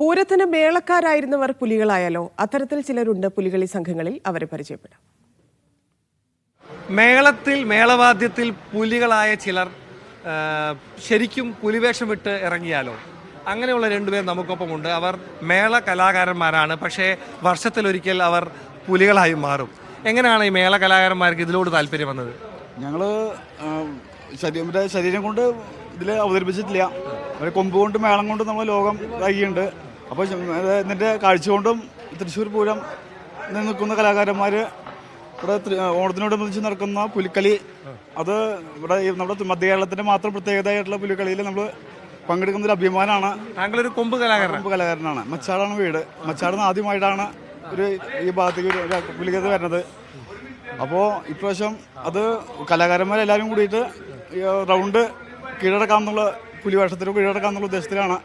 പൂരത്തിന് മേളക്കാരായിരുന്നവർ പുലികളായാലോ അത്തരത്തിൽ ചിലരുണ്ട് പുലികളി സംഘങ്ങളിൽ അവരെ പരിചയപ്പെടാം. മേളത്തിൽ മേളവാദ്യത്തിൽ പുലികളായ ചിലർ ശരിക്കും പുലിവേഷം വിട്ട് ഇറങ്ങിയാലോ? അങ്ങനെയുള്ള രണ്ടുപേർ നമുക്കൊപ്പമുണ്ട്. അവർ മേള കലാകാരന്മാരാണ്. പക്ഷേ വർഷത്തിലൊരിക്കൽ അവർ പുലികളായി മാറും. എങ്ങനെയാണ് ഈ മേള കലാകാരന്മാർക്ക് ഇതിലോട് താല്പര്യം വന്നത്? ഞങ്ങൾ ശരീരം ശരീരം കൊണ്ട് ഇതിൽ അവതരിപ്പിച്ചിട്ടില്ല. ഒരു കൊമ്പ് കൊണ്ട് മേളം കൊണ്ട് നമ്മൾ ലോകം ഇതാക്കിയിട്ടുണ്ട് അപ്പോൾ ഇതിന്റെ കാഴ്ച കൊണ്ടും തൃശ്ശൂർ പൂരം നിൽക്കുന്ന കലാകാരന്മാർ ഇവിടെ ഓണത്തിനോടനുബന്ധിച്ച് നടക്കുന്ന പുലിക്കളി അത് ഇവിടെ നമ്മുടെ മധ്യ കേരളത്തിന്റെ മാത്രം പ്രത്യേകതയായിട്ടുള്ള പുലിക്കളിയിൽ നമ്മൾ പങ്കെടുക്കുന്ന ഒരു അഭിമാനമാണ് താങ്കളൊരു കൊമ്പ് കലാകാരൻ കൊമ്പ് കലാകാരനാണ്. മച്ചാടാണ് വീട്. മച്ചാടുന്ന ആദ്യമായിട്ടാണ് ഒരു ഈ ഭാഗത്തേക്ക് ഒരു പുലികത വരുന്നത്. അപ്പോൾ ഇപ്രാവശ്യം അത് കലാകാരന്മാരെല്ലാവരും കൂടിയിട്ട് റൗണ്ട് കീഴടക്കാമെന്നുള്ള പുലിവേഷത്തിന് കീഴടക്കാമെന്നുള്ള ഉദ്ദേശത്തിലാണ്.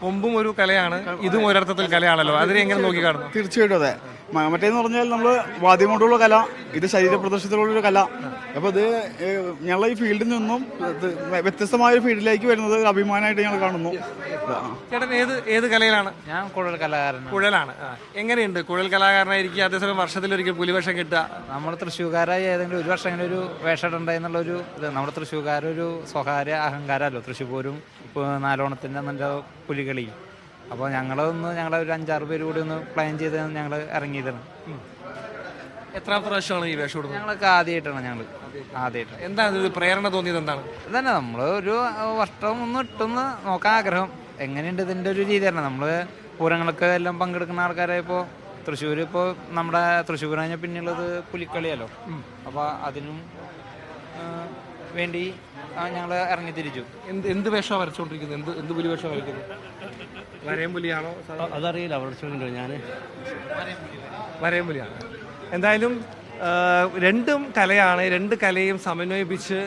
കൊമ്പും ഒരു കലയാണ് ഇതും ഒരർത്ഥത്തിൽ കലയാണല്ലോ. അതിനെ എങ്ങനെ നോക്കി കാണുന്നു തീർച്ചയായിട്ടും അതെ. മറ്റേന്ന് പറഞ്ഞാൽ നമ്മൾ വാദ്യം കൊണ്ടുള്ള കല ഇത് ശരീര പ്രദർശനത്തിലുള്ള കല. അപ്പോൾ ഇത് ഞങ്ങൾ ഈ ഫീൽഡിൽ നിന്നും വ്യത്യസ്തമായ ഒരു ഫീൽഡിലേക്ക് വരുന്നത് ഒരു അഭിമാനമായിട്ട് ഞങ്ങൾ കാണുന്നു. ചേട്ടൻ ഏത് ഏത് കലയിലാണ്? ഞാൻ കുഴൽ കലാകാരൻ കുഴലാണ്. എങ്ങനെയുണ്ട്? കുഴൽ കലാകാരനായിരിക്കും അതേസമയം വർഷത്തിലൊരിക്കൽ പുലിവേഷം കിട്ടുക? നമ്മൾ തൃശ്ശൂർക്കാരായി ഏതെങ്കിലും ഒരു വർഷം ഒരു വേഷം ഇടണ്ടെന്നുള്ള ഒരു ഇത്. നമ്മുടെ തൃശ്ശൂർക്കാരൊരു സ്വകാര്യ അഹങ്കാരമല്ലോ. തൃശ്ശൂർ പോരും നാലോണത്തിന്റെ നല്ല പുലികളിയും. അപ്പോൾ ഞങ്ങളൊന്ന് ഞങ്ങളെ ഒരു അഞ്ചാറ് പേര് കൂടി ഒന്ന് പ്ലാൻ ചെയ്ത് ഞങ്ങൾ ഇറങ്ങിയതാണ്. എത്ര പ്രാവശ്യമാണ് ഈ വേഷം കൊടുക്കുന്നത് ഞങ്ങളൊക്കെ ആദ്യമായിട്ടാണ് ഞങ്ങൾ ആദ്യമായിട്ട് എന്താണ് ഇത്? പ്രേരണ തോന്നിയത് എന്താണ്? ഇതന്നെ നമ്മൾ ഒരു വർഷം ഒന്ന് ഇട്ടൊന്ന് നോക്കാൻ ആഗ്രഹം. എങ്ങനെയുണ്ട് ഇതിന്റെ ഒരു രീതി തന്നെ. നമ്മൾ പൂരങ്ങളൊക്കെ എല്ലാം പങ്കെടുക്കുന്ന ആൾക്കാരെ ഇപ്പോൾ തൃശ്ശൂർ ഇപ്പോൾ നമ്മുടെ തൃശ്ശൂർ കഴിഞ്ഞാൽ പിന്നെയുള്ളത് പുലിക്കളിയല്ലോ. അപ്പോൾ അതിനും വേണ്ടി ഞങ്ങൾ ഇറങ്ങി തിരിച്ചു. എന്ത് എന്ത് വേഷമാണ് വരച്ചുകൊണ്ടിരിക്കുന്നത് എന്ത് എന്ത് പുലി വേഷമാണ് വരയ്ക്കുന്നത്? അതറിയില്ല അവിടെ ചോദിക്കണ്ടോ ഞാൻ വരയം പുലിയാണ് എന്തായാലും രണ്ടും കലയാണ് രണ്ട് കലയും സമന്വയിപ്പിച്ച്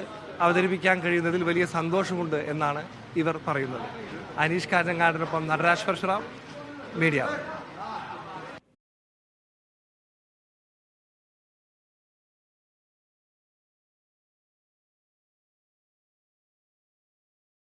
അവതരിപ്പിക്കാൻ കഴിയുന്നതിൽ വലിയ സന്തോഷമുണ്ട് എന്നാണ് ഇവർ പറയുന്നത്. അനീഷ് കാഞ്ഞങ്ങാടിനൊപ്പം നടരാജ് പരശുറാം മീഡിയ.